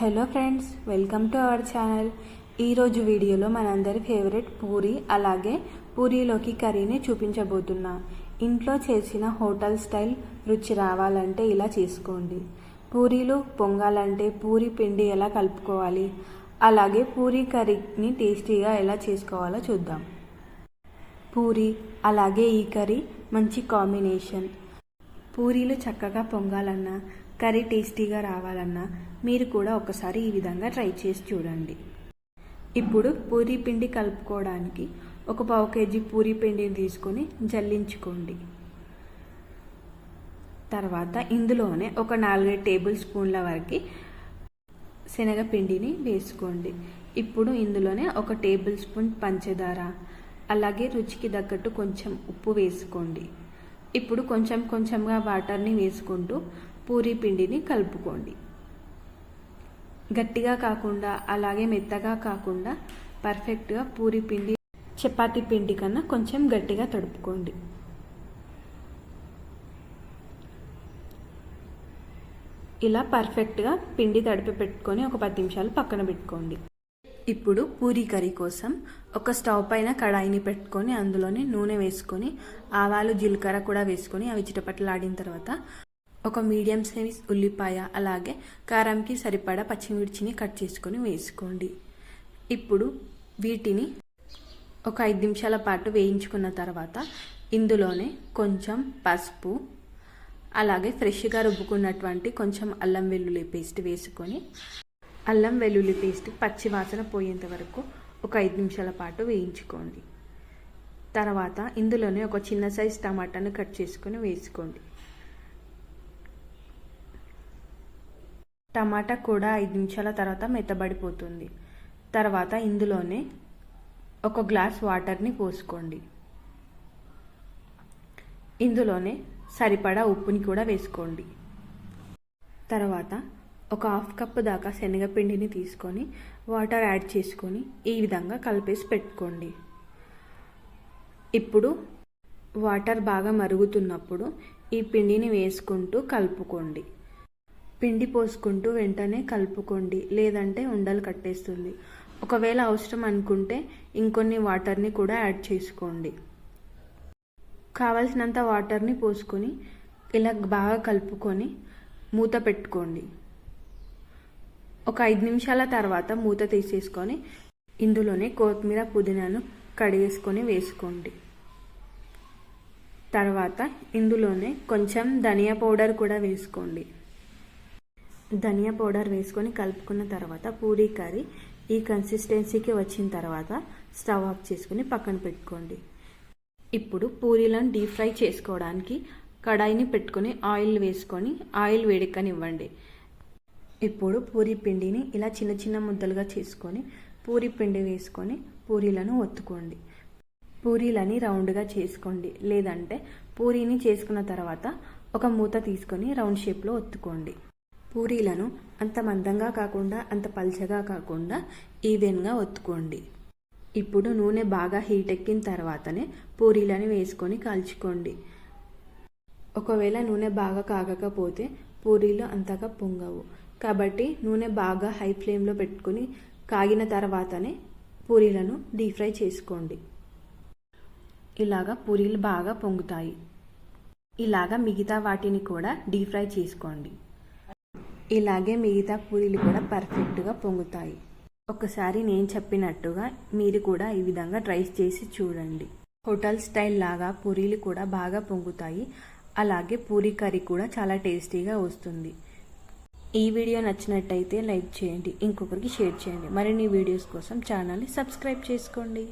Hello friends welcome to our channel. ఈరోజు వీడియోలో మనందరి ఫేవరెట్ పూరి అలాగే పూరీలోకి కర్రీని చూపించబోతున్నా. ఇంట్లో చేసిన హోటల్ స్టైల్ రుచి రావాలంటే ఇలా చేసుకోండి. పూరీలు పొంగాలంటే పూరి పిండి ఎలా కలుపుకోవాలి? అలాగే పూరి కర్రీని టేస్టీగా ఎలా చేసుకోవాలో చూద్దాం. పూరి అలాగే ఈ కర్రీ మంచి కాంబినేషన్. పూరీలు చక్కగా పొంగాలన్నా కర్రీ టేస్టీగా రావాలన్నా మీరు కూడా ఒకసారి ఈ విధంగా ట్రై చేసి చూడండి. ఇప్పుడు పూరీ పిండి కలుపుకోవడానికి ఒక పావు కేజీ పూరీ పిండిని తీసుకొని జల్లించుకోండి. తర్వాత ఇందులోనే ఒక నాలుగైదు టేబుల్ స్పూన్ల వరకు శనగపిండిని వేసుకోండి. ఇప్పుడు ఇందులోనే ఒక టేబుల్ స్పూన్ పంచదార అలాగే రుచికి తగ్గట్టు కొంచెం ఉప్పు వేసుకోండి. ఇప్పుడు కొంచెం కొంచెంగా వాటర్ని వేసుకుంటూ పూరీ పిండిని కలుపుకోండి. గట్టిగా కాకుండా అలాగే మెత్తగా కాకుండా పర్ఫెక్ట్గా పూరీ పిండి చపాతీ పిండి కన్నా కొంచెం గట్టిగా తడుపుకోండి. ఇలా పర్ఫెక్ట్గా పిండి తడిపి పెట్టుకొని ఒక పది నిమిషాలు పక్కన పెట్టుకోండి. ఇప్పుడు పూరీ కర్రీ కోసం ఒక స్టవ్ పైన కడాయిని పెట్టుకొని అందులోనే నూనె వేసుకొని ఆవాలు జీలకర్ర కూడా వేసుకొని అవి చిటపట్లాడిన తర్వాత ఒక మీడియం సైజ్ ఉల్లిపాయ అలాగే కారంకి సరిపడా పచ్చిమిర్చిని కట్ చేసుకొని వేసుకోండి. ఇప్పుడు వీటిని ఒక ఐదు నిమిషాల పాటు వేయించుకున్న తర్వాత ఇందులోనే కొంచెం పసుపు అలాగే ఫ్రెష్గా రుబ్బుకున్నటువంటి కొంచెం అల్లం వెల్లుల్లి పేస్ట్ వేసుకొని అల్లం వెల్లుల్లి పేస్ట్ పచ్చి వాసన పోయేంత వరకు ఒక ఐదు నిమిషాల పాటు వేయించుకోండి. తర్వాత ఇందులోనే ఒక చిన్న సైజ్ టమాటాను కట్ చేసుకొని వేసుకోండి. టమాటా కూడా ఐదు నిమిషాల తర్వాత మెత్తబడిపోతుంది. తర్వాత ఇందులోనే ఒక గ్లాస్ వాటర్ని పోసుకోండి. ఇందులోనే సరిపడా ఉప్పుని కూడా వేసుకోండి. తర్వాత ఒక హాఫ్ కప్ దాకా శనగపిండిని తీసుకొని వాటర్ యాడ్ చేసుకొని ఈ విధంగా కలిపేసి పెట్టుకోండి. ఇప్పుడు వాటర్ బాగా మరుగుతున్నప్పుడు ఈ పిండిని వేసుకుంటూ కలుపుకోండి. పిండి పోసుకుంటూ వెంటనే కలుపుకోండి లేదంటే ఉండలు కట్టేస్తుంది. ఒకవేళ అవసరం అనుకుంటే ఇంకొన్ని వాటర్ని కూడా యాడ్ చేసుకోండి. కావలసినంత వాటర్ని పోసుకొని ఇలా బాగా కలుపుకొని మూత పెట్టుకోండి. ఒక ఐదు నిమిషాల తర్వాత మూత తీసేసుకొని ఇందులోనే కొత్తిమీర పుదీనాను కడిగేసుకొని వేసుకోండి. తర్వాత ఇందులోనే కొంచెం ధనియా పౌడర్ కూడా వేసుకోండి. ధనియా పౌడర్ వేసుకొని కలుపుకున్న తర్వాత పూరీ కర్రీ ఈ కన్సిస్టెన్సీకి వచ్చిన తర్వాత స్టవ్ ఆఫ్ చేసుకుని పక్కన పెట్టుకోండి. ఇప్పుడు పూరీలను డీప్ ఫ్రై చేసుకోవడానికి కడాయిని పెట్టుకొని ఆయిల్ వేసుకొని ఆయిల్ వేడెక్కనివ్వండి. ఇప్పుడు పూరీ పిండిని ఇలా చిన్న చిన్న ముద్దలుగా చేసుకొని పూరీ పిండి వేసుకొని పూరీలను ఒత్తుకోండి. పూరీలని రౌండ్గా చేసుకోండి. లేదంటే పూరీని చేసుకున్న తర్వాత ఒక మూత తీసుకొని రౌండ్ షేప్లో ఒత్తుకోండి. పూరీలను అంత మందంగా కాకుండా అంత పల్చగా కాకుండా ఈవెన్గా ఒత్తుకోండి. ఇప్పుడు నూనె బాగా హీట్ ఎక్కిన తర్వాతనే పూరీలను వేసుకొని కాల్చుకోండి. ఒకవేళ నూనె బాగా కాగకపోతే పూరీలు అంతగా పొంగవు. కాబట్టి నూనె బాగా హై ఫ్లేమ్లో పెట్టుకొని కాగిన తర్వాతనే పూరీలను డీప్ ఫ్రై చేసుకోండి. ఇలాగా పూరీలు బాగా పొంగుతాయి. ఇలాగా మిగతా వాటిని కూడా డీప్ ఫ్రై చేసుకోండి. ఇలాగే మిగతా పూరీలు కూడా పర్ఫెక్ట్గా పొంగుతాయి. ఒకసారి నేను చెప్పినట్టుగా మీరు కూడా ఈ విధంగా ట్రై చేసి చూడండి. హోటల్ స్టైల్ లాగా పూరీలు కూడా బాగా పొంగుతాయి. అలాగే పూరీ కర్రీ కూడా చాలా టేస్టీగా వస్తుంది. ఈ వీడియో నచ్చినట్టయితే లైక్ చేయండి ఇంకొకరికి షేర్ చేయండి. మరిన్ని వీడియోస్ కోసం ఛానల్ని సబ్స్క్రైబ్ చేసుకోండి.